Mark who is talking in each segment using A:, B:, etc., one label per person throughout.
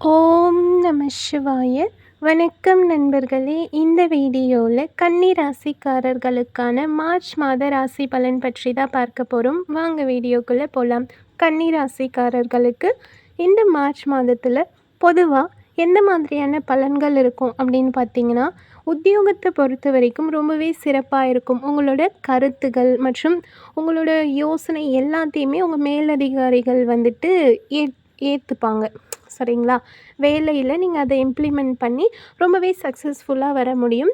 A: ஓம் நம சிவாய. வணக்கம் நண்பர்களே. இந்த வீடியோவில் கன்னி ராசிக்காரர்களுக்கான மார்ச் மாத ராசி பலன் பற்றி தான் பார்க்க போகிறோம் வாங்க வீடியோக்குள்ளே போகலாம் கன்னி ராசிக்காரர்களுக்கு இந்த மார்ச் மாதத்தில் பொதுவாக எந்த மாதிரியான பலன்கள் இருக்கும் அப்படின்னு பார்த்தீங்கன்னா உத்தியோகத்தை பொறுத்த வரைக்கும் ரொம்பவே சிறப்பாக இருக்கும். உங்களோட கருத்துகள் மற்றும் உங்களோட யோசனை எல்லாத்தையுமே உங்கள் மேலதிகாரிகள் வந்துட்டு ஏ ஏற்றுப்பாங்க சரிங்களா? வேலையில் நீங்கள் அதை இம்ப்ளிமெண்ட் பண்ணி ரொம்பவே சக்ஸஸ்ஃபுல்லாக வர முடியும்.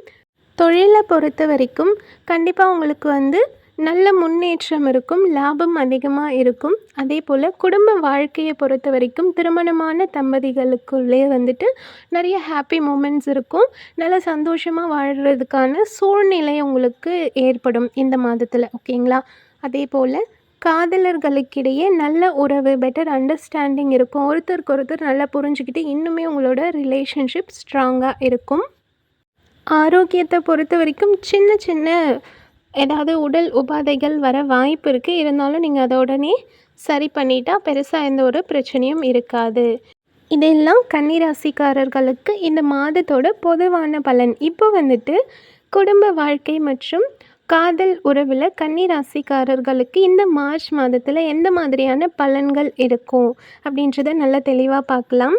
A: தொழிலை பொறுத்த வரைக்கும் கண்டிப்பாக உங்களுக்கு வந்து நல்ல முன்னேற்றம் இருக்கும் லாபம் அதிகமாக இருக்கும். அதே போல் குடும்ப வாழ்க்கையை பொறுத்த வரைக்கும் திருமணமான தம்பதிகளுக்குள்ளே வந்துட்டு நிறைய ஹாப்பி மூமெண்ட்ஸ் இருக்கும். நல்ல சந்தோஷமாக வாழ்கிறதுக்கான சூழ்நிலை உங்களுக்கு ஏற்படும் இந்த மாதத்தில் ஓகேங்களா? அதே போல் காதலர்களுக்கிடையே நல்ல உறவு பெட்டர் அண்டர்ஸ்டாண்டிங் இருக்கும். ஒருத்தருக்கு ஒருத்தர் நல்லா புரிஞ்சுக்கிட்டு இன்னுமே உங்களோட ரிலேஷன்ஷிப் ஸ்ட்ராங்காக இருக்கும். ஆரோக்கியத்தை பொறுத்த வரைக்கும் சின்ன சின்ன ஏதாவது உடல் உபாதைகள் வர வாய்ப்பு இருக்குது இருந்தாலும் நீங்கள் அதை உடனே சரி பண்ணிட்டா பெருசாக எந்த ஒரு பிரச்சனையும் இருக்காது. இதெல்லாம் கன்னிராசிக்காரர்களுக்கு இந்த மாதத்தோட பொதுவான பலன். இப்போ வந்துட்டு குடும்ப வாழ்க்கை மற்றும் காதல் உறவில் கன்னிராசிக்காரர்களுக்கு இந்த மார்ச் மாதத்தில் எந்த மாதிரியான பலன்கள் இருக்கும் அப்படின்றத நல்லா தெளிவாக பார்க்கலாம்.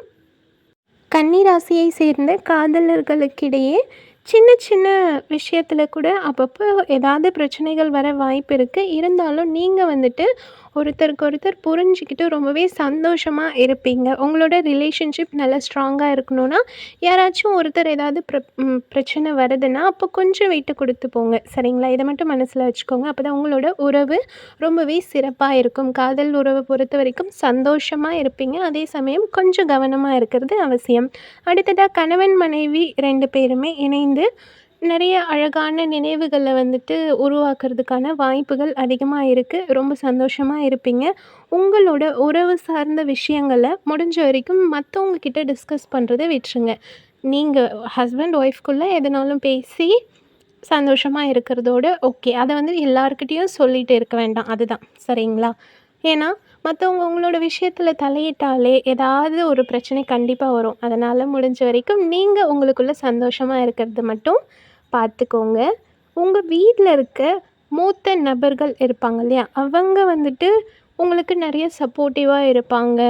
A: கன்னிராசியை சேர்ந்த காதலர்களுக்கிடையே சின்ன சின்ன விஷயத்தில் கூட அப்பப்போ ஏதாவது பிரச்சனைகள் வர வாய்ப்பு இருக்குது இருந்தாலும் நீங்கள் வந்துட்டு ஒருத்தருக்கு ஒருத்தர் புரிஞ்சுக்கிட்டு ரொம்பவே சந்தோஷமாக இருப்பீங்க. உங்களோட ரிலேஷன்ஷிப் நல்லா ஸ்ட்ராங்காக இருக்கணும்னா யாராச்சும் ஒருத்தர் ஏதாவது ப்ர பிரச்சனை வருதுன்னா அப்போ கொஞ்சம் விட்டு கொடுத்து போங்க. சரிங்களா? இதை மட்டும் மனசில் வச்சுக்கோங்க. அப்போ தான் உங்களோட உறவு ரொம்பவே சிறப்பாக இருக்கும். காதல் உறவை பொறுத்த வரைக்கும் சந்தோஷமாக இருப்பீங்க. அதே சமயம் கொஞ்சம் கவனமாக இருக்கிறது அவசியம். அடுத்ததாக கணவன் மனைவி ரெண்டு பேருமே இணைந்து நிறைய அழகான நினைவுகளை வந்துட்டு உருவாக்குறதுக்கான வாய்ப்புகள் அதிகமாக இருக்குது ரொம்ப சந்தோஷமாக இருப்பீங்க. உங்களோட உறவு சார்ந்த விஷயங்களை முடிஞ்ச வரைக்கும் மற்றவங்கக்கிட்ட டிஸ்கஸ் பண்ணுறதை விட்டுருங்க. நீங்கள் ஹஸ்பண்ட் ஒய்ஃப்குள்ளே எதுனாலும் பேசி சந்தோஷமாக இருக்கிறதோட ஓகே அதை வந்து எல்லாருக்கிட்டேயும் சொல்லிகிட்டு இருக்க வேண்டாம். அதுதான். சரிங்களா? ஏன்னா மற்றவங்க உங்களோட விஷயத்தில் தலையிட்டாலே ஏதாவது ஒரு பிரச்சனை கண்டிப்பாக வரும். அதனால் முடிஞ்ச வரைக்கும் நீங்கள் உங்களுக்குள்ளே சந்தோஷமாக இருக்கிறது மட்டும் பார்த்துக்கோங்க. உங்கள் வீட்டில் இருக்க மூத்த நபர்கள் இருப்பாங்க இல்லையா? அவங்க வந்துட்டு உங்களுக்கு நிறைய சப்போர்ட்டிவாக இருப்பாங்க.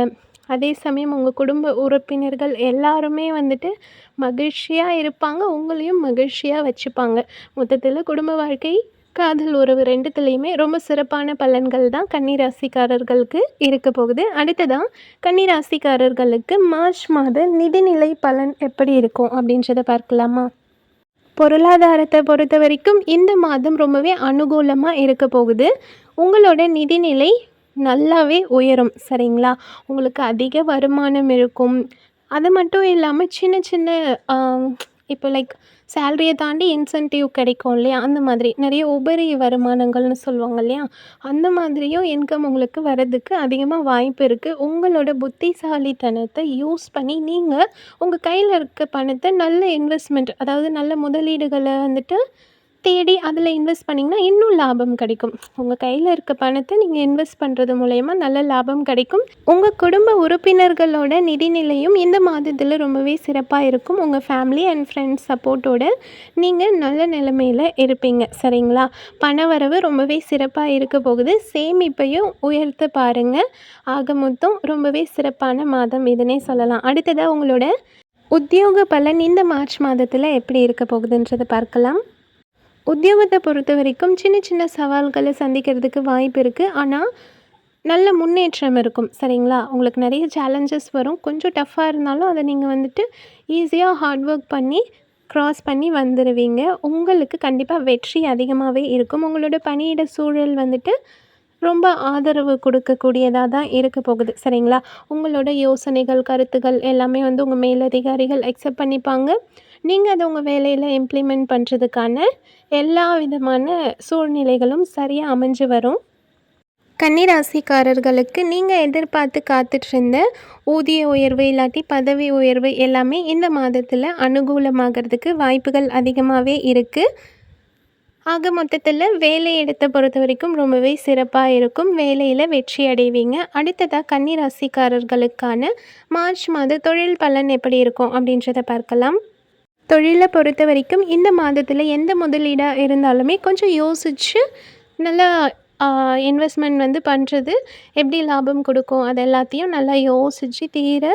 A: அதே சமயம் உங்கள் குடும்ப உறுப்பினர்கள் எல்லாருமே வந்துட்டு மகிழ்ச்சியாக இருப்பாங்க. உங்களையும் மகிழ்ச்சியாக வச்சுப்பாங்க. மொத்தத்தில் குடும்ப வாழ்க்கை காதல் உறவு ரெண்டுத்துலேயுமே ரொம்ப சிறப்பான பலன்கள் தான் கன்னிராசிக்காரர்களுக்கு இருக்க போகுது. அடுத்ததான் கன்னிராசிக்காரர்களுக்கு மார்ச் மாத நிதிநிலை பலன் எப்படி இருக்கும் அப்படின்றத பார்க்கலாமா? பொருளாதாரத்தை பொறுத்த வரைக்கும் இந்த மாதம் ரொம்பவே அனுகூலமாக இருக்க போகுது. உங்களோட நிதிநிலை நல்லாவே உயரும் சரிங்களா? உங்களுக்கு அதிக வருமானம் இருக்கும். அது மட்டும் இல்லாமல் சின்ன சின்ன இப்போ லைக் சேலரியை தாண்டி இன்சென்டிவ் கிடைக்கும் இல்லையா? அந்த மாதிரி. நிறைய உபரி வருமானங்கள்னு சொல்லுவாங்க இல்லையா? அந்த மாதிரியும் இன்கம் உங்களுக்கு வர்றதுக்கு அதிகமாக வாய்ப்பு இருக்குது உங்களோட புத்திசாலித்தனத்தை யூஸ் பண்ணி நீங்கள் உங்கள் கையில் இருக்க பணத்தை நல்ல இன்வெஸ்ட்மெண்ட் அதாவது நல்ல முதலீடுகளை வந்துட்டு தேடி அதில் இன்வெஸ்ட் பண்ணிங்கன்னா இன்னும் லாபம் கிடைக்கும். உங்கள் கையில் இருக்க பணத்தை நீங்கள் இன்வெஸ்ட் பண்ணுறது மூலயமா நல்ல லாபம் கிடைக்கும். உங்கள் குடும்ப உறுப்பினர்களோட நிதிநிலையும் இந்த மாதத்தில் ரொம்பவே சிறப்பாக இருக்கும். உங்கள் ஃபேமிலி அண்ட் ஃப்ரெண்ட்ஸ் சப்போர்ட்டோடு நீங்கள் நல்ல நிலைமையில் இருப்பீங்க. சரிங்களா? பண வரவு ரொம்பவே சிறப்பாக இருக்க போகுது. சேமிப்பையும் உயர்த்த பாருங்கள் ஆக மொத்தம் ரொம்பவே சிறப்பான மாதம் இதுனே சொல்லலாம். அடுத்ததாக உங்களோட உத்தியோக பலன் இந்த மார்ச் மாதத்தில் எப்படி இருக்க போகுதுன்றதை பார்க்கலாம். உத்தியோகத்தை பொறுத்த வரைக்கும் சின்ன சின்ன சவால்களை சந்திக்கிறதுக்கு வாய்ப்பு இருக்குது ஆனால் நல்ல முன்னேற்றம் இருக்கும். சரிங்களா? உங்களுக்கு நிறைய சேலஞ்சஸ் வரும். கொஞ்சம் டஃப்பாக இருந்தாலும் அதை நீங்கள் வந்துட்டு ஈஸியாக ஹார்ட் ஒர்க் பண்ணி க்ராஸ் பண்ணி வந்துடுவீங்க உங்களுக்கு கண்டிப்பாக வெற்றி அதிகமாகவே இருக்கும். உங்களோட பணியிட சூழல் வந்துட்டு ரொம்ப ஆதரவு கொடுக்கக்கூடியதாக தான் இருக்க போகுது. சரிங்களா? உங்களோட யோசனைகள் கருத்துக்கள் எல்லாமே வந்து உங்கள் மேலதிகாரிகள் அக்செப்ட் பண்ணிப்பாங்க. நீங்கள் அதை உங்கள் வேலையில் இம்ப்ளிமெண்ட் பண்ணுறதுக்கான எல்லா விதமான சூழ்நிலைகளும் சரியாக அமைஞ்சு வரும். கன்னிராசிக்காரர்களுக்கு நீங்கள் எதிர்பார்த்து காத்துட்ருந்த ஊதிய உயர்வு இல்லாட்டி பதவி உயர்வு எல்லாமே இந்த மாதத்தில் அனுகூலமாகிறதுக்கு வாய்ப்புகள் அதிகமாகவே இருக்குது ஆக மொத்தத்தில் வேலை இடத்தை பொறுத்த வரைக்கும் ரொம்பவே சிறப்பாக இருக்கும். வேலையில் வெற்றி அடைவீங்க. அடுத்ததாக கன்னிராசிக்காரர்களுக்கான மார்ச் மாத தொழில் பலன் எப்படி இருக்கும் அப்படின்றத பார்க்கலாம். தொழிலை பொறுத்த வரைக்கும் இந்த மாதத்தில் எந்த முதலீடாக இருந்தாலுமே கொஞ்சம் யோசித்து நல்லா இன்வெஸ்ட்மெண்ட் வந்து பண்ணுறது எப்படி லாபம் கொடுக்கும் அது எல்லாத்தையும் நல்லா யோசித்து தீர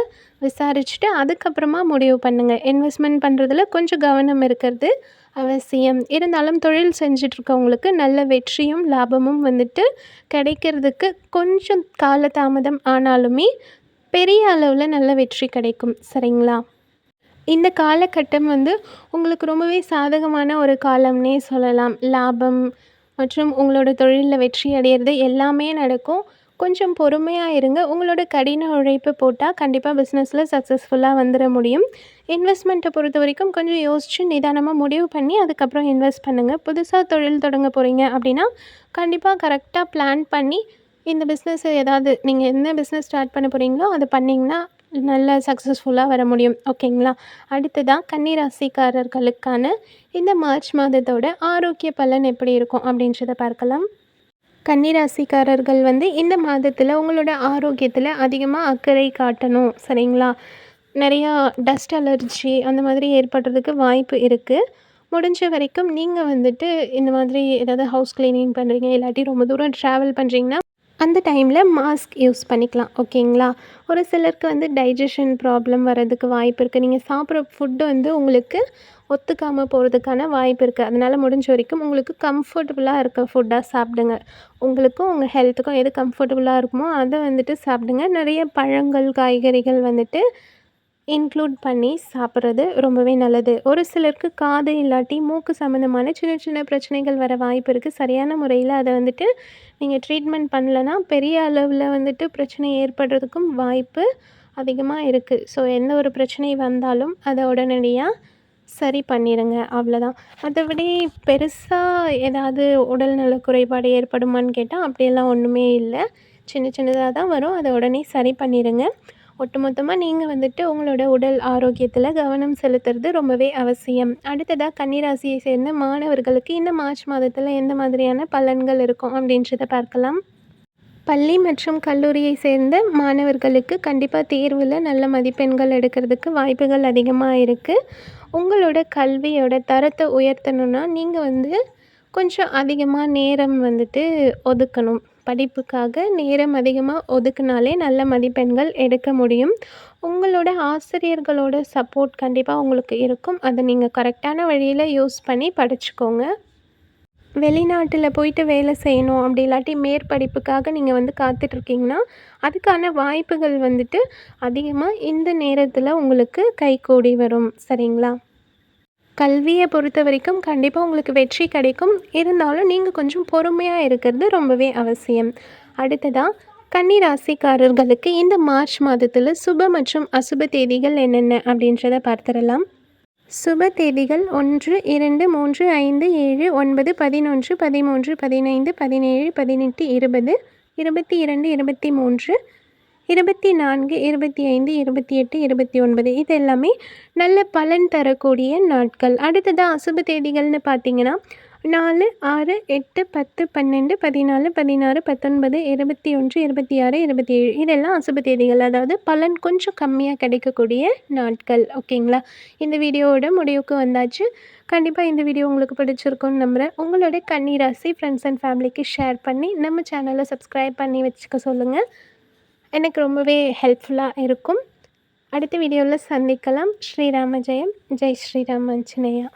A: விசாரிச்சுட்டு அதுக்கப்புறமா முடிவு பண்ணுங்கள் இன்வெஸ்ட்மெண்ட் பண்ணுறதுல கொஞ்சம் கவனம் இருக்கிறது அவசியம். இருந்தாலும் தொழில் செஞ்சிட்ருக்கவங்களுக்கு நல்ல வெற்றியும் லாபமும் வந்துட்டு கிடைக்கிறதுக்கு கொஞ்சம் காலதாமதம் ஆனாலுமே பெரிய அளவில் நல்ல வெற்றி கிடைக்கும். சரிங்களா? இந்த காலகட்டம் வந்து உங்களுக்கு ரொம்பவே சாதகமான ஒரு காலம்னே சொல்லலாம். லாபம் மற்றும் உங்களோட தொழிலில் வெற்றி அடையிறது எல்லாமே நடக்கும். கொஞ்சம் பொறுமையாக இருங்க. உங்களோட கடின உழைப்பு போட்டால் கண்டிப்பாக பிஸ்னஸில் சக்ஸஸ்ஃபுல்லாக வந்துட முடியும். இன்வெஸ்ட்மெண்ட்டை பொறுத்த வரைக்கும் கொஞ்சம் யோசித்து நிதானமாக முடிவு பண்ணி அதுக்கப்புறம் இன்வெஸ்ட் பண்ணுங்கள் புதுசாக தொழில் தொடங்க போகிறீங்க அப்படின்னா கண்டிப்பாக கரெக்டாக பிளான் பண்ணி இந்த பிஸ்னஸ் ஏதாவது நீங்கள் என்ன பிஸ்னஸ் ஸ்டார்ட் பண்ண போகிறீங்களோ அதை பண்ணிங்கன்னா நல்ல சக்ஸஸ்ஃபுல்லாக வர முடியும். ஓகேங்களா அடுத்ததாக கன்னிராசிக்காரர்களுக்கான இந்த மார்ச் மாதத்தோட ஆரோக்கிய பலன் எப்படி இருக்கும் அப்படின்றத பார்க்கலாம். கன்னிராசிக்காரர்கள் வந்து இந்த மாதத்தில் உங்களோட ஆரோக்கியத்தில் அதிகமாக அக்கறை காட்டணும். சரிங்களா? நிறையா டஸ்ட் அலர்ஜி அந்த மாதிரி ஏற்படுறதுக்கு வாய்ப்பு இருக்குது முடிஞ்ச வரைக்கும் நீங்கள் வந்துட்டு இந்த மாதிரி ஏதாவது ஹவுஸ் க்ளீனிங் பண்ணுறீங்க இல்லாட்டி ரொம்ப தூரம் ட்ராவல் பண்ணுறீங்கன்னா அந்த டைமில் மாஸ்க் யூஸ் பண்ணிக்கலாம் ஓகேங்களா? ஒரு சிலருக்கு வந்து டைஜஷன் ப்ராப்ளம் வரதுக்கு வாய்ப்பு இருக்குது நீங்கள் சாப்பிட்ற ஃபுட்டு வந்து உங்களுக்கு ஒத்துக்காமல் போகிறதுக்கான வாய்ப்பு இருக்குது அதனால் முடிஞ்ச வரைக்கும் உங்களுக்கு கம்ஃபர்டபுளாக இருக்க ஃபுட்டாக சாப்பிடுங்க. உங்களுக்கும் உங்கள் ஹெல்த்துக்கும் எது கம்ஃபர்டபுளாக இருக்குமோ அதை வந்துட்டு சாப்பிடுங்க. நிறைய பழங்கள் காய்கறிகள் வந்துட்டு இன்க்ளூட் பண்ணி சாப்பிட்றது ரொம்பவே நல்லது. ஒரு சிலருக்கு காது இல்லாட்டி மூக்கு சம்மந்தமான சின்ன சின்ன பிரச்சனைகள் வர வாய்ப்பு இருக்குது சரியான முறையில் அதை வந்துட்டு நீங்கள் ட்ரீட்மெண்ட் பண்ணலன்னா பெரிய அளவில் வந்துட்டு பிரச்சனை ஏற்படுறதுக்கும் வாய்ப்பு அதிகமாக இருக்குது ஸோ எந்த ஒரு பிரச்சனை வந்தாலும் அதை உடனடியாக சரி பண்ணிடுங்க அவ்வளோதான் மற்றபடி பெருசாக ஏதாவது உடல்நல குறைபாடு ஏற்படுமான்னு கேட்டால் அப்படியெல்லாம் ஒன்றுமே இல்லை. சின்ன சின்னதாக தான் வரும். அதை உடனே சரி பண்ணிடுங்க ஒட்டுமொத்தமாக நீங்கள் வந்துட்டு உங்களோட உடல் ஆரோக்கியத்தில் கவனம் செலுத்துறது ரொம்பவே அவசியம். அடுத்ததாக கன்னிராசியை சேர்ந்த மாணவர்களுக்கு இந்த மார்ச் மாதத்தில் எந்த மாதிரியான பலன்கள் இருக்கும் அப்படின்றத பார்க்கலாம். பள்ளி மற்றும் கல்லூரியை சேர்ந்த மாணவர்களுக்கு கண்டிப்பாக தேர்வில் நல்ல மதிப்பெண்கள் எடுக்கிறதுக்கு வாய்ப்புகள் அதிகமாக இருக்குது உங்களோட கல்வியோட தரத்தை உயர்த்தணுன்னா நீங்கள் வந்து கொஞ்சம் அதிகமாக நேரம் வந்துட்டு ஒதுக்கணும். படிப்புக்காக நேரம் அதிகமாக ஒதுக்குனாலே நல்ல மதிப்பெண்கள் எடுக்க முடியும். உங்களோட ஆசிரியர்களோட சப்போர்ட் கண்டிப்பாக உங்களுக்கு இருக்கும். அதை நீங்கள் கரெக்டான வழியில் யூஸ் பண்ணி படிச்சுக்கோங்க. வெளிநாட்டில் போயிட்டு வேலை செய்யணும் அப்படி இல்லாட்டி மேற்படிப்புக்காக நீங்கள் வந்து காத்துட்ருக்கீங்கன்னா அதுக்கான வாய்ப்புகள் வந்துட்டு அதிகமாக இந்த நேரத்தில் உங்களுக்கு கைகூடி வரும். சரிங்களா? கல்வியை பொறுத்த வரைக்கும் கண்டிப்பாக உங்களுக்கு வெற்றி கிடைக்கும். இருந்தாலும் நீங்கள் கொஞ்சம் பொறுமையாக இருக்கிறது ரொம்பவே அவசியம். அடுத்ததாக கன்னி ராசிக்காரர்களுக்கு இந்த மார்ச் மாதத்தில் சுப மற்றும் அசுப தேதிகள் என்னென்ன அப்படின்றத பார்த்துடலாம். சுப தேதிகள் ஒன்று இரண்டு மூன்று ஐந்து ஏழு ஒன்பது பதினொன்று பதிமூன்று பதினைந்து பதினேழு பதினெட்டு இருபது இருபத்தி இரண்டு இருபத்தி மூன்று இருபத்தி நான்கு இருபத்தி ஐந்து இருபத்தி எட்டு இருபத்தி ஒன்பது இது எல்லாமே நல்ல பலன் தரக்கூடிய நாட்கள். அடுத்ததாக அசுப தேதிகள்னு பார்த்தீங்கன்னா நாலு ஆறு எட்டு பத்து பன்னெண்டு பதினாலு பதினாறு பத்தொன்பது இருபத்தி ஒன்று இருபத்தி ஆறு இருபத்தி ஏழு இதெல்லாம் அசுப தேதிகள். அதாவது பலன் கொஞ்சம் கம்மியாக கிடைக்கக்கூடிய நாட்கள். ஓகேங்களா? இந்த வீடியோவோட முடிவுக்கு வந்தாச்சு. கண்டிப்பாக இந்த வீடியோ உங்களுக்கு பிடிச்சிருக்கும்னு நம்புகிறேன் உங்களோட கண்ணீராசி ஃப்ரெண்ட்ஸ் அண்ட் ஃபேமிலிக்கு ஷேர் பண்ணி நம்ம சேனலை சப்ஸ்கிரைப் பண்ணி வச்சுக்க சொல்லுங்கள் எனக்கு ரொம்பவே ஹெல்ப்ஃபுல்லாக இருக்கும். அடுத்த வீடியோவில் சந்திக்கலாம். ஸ்ரீராம ஜெயம். ஜெய் ஸ்ரீராம் அஞ்சனேயா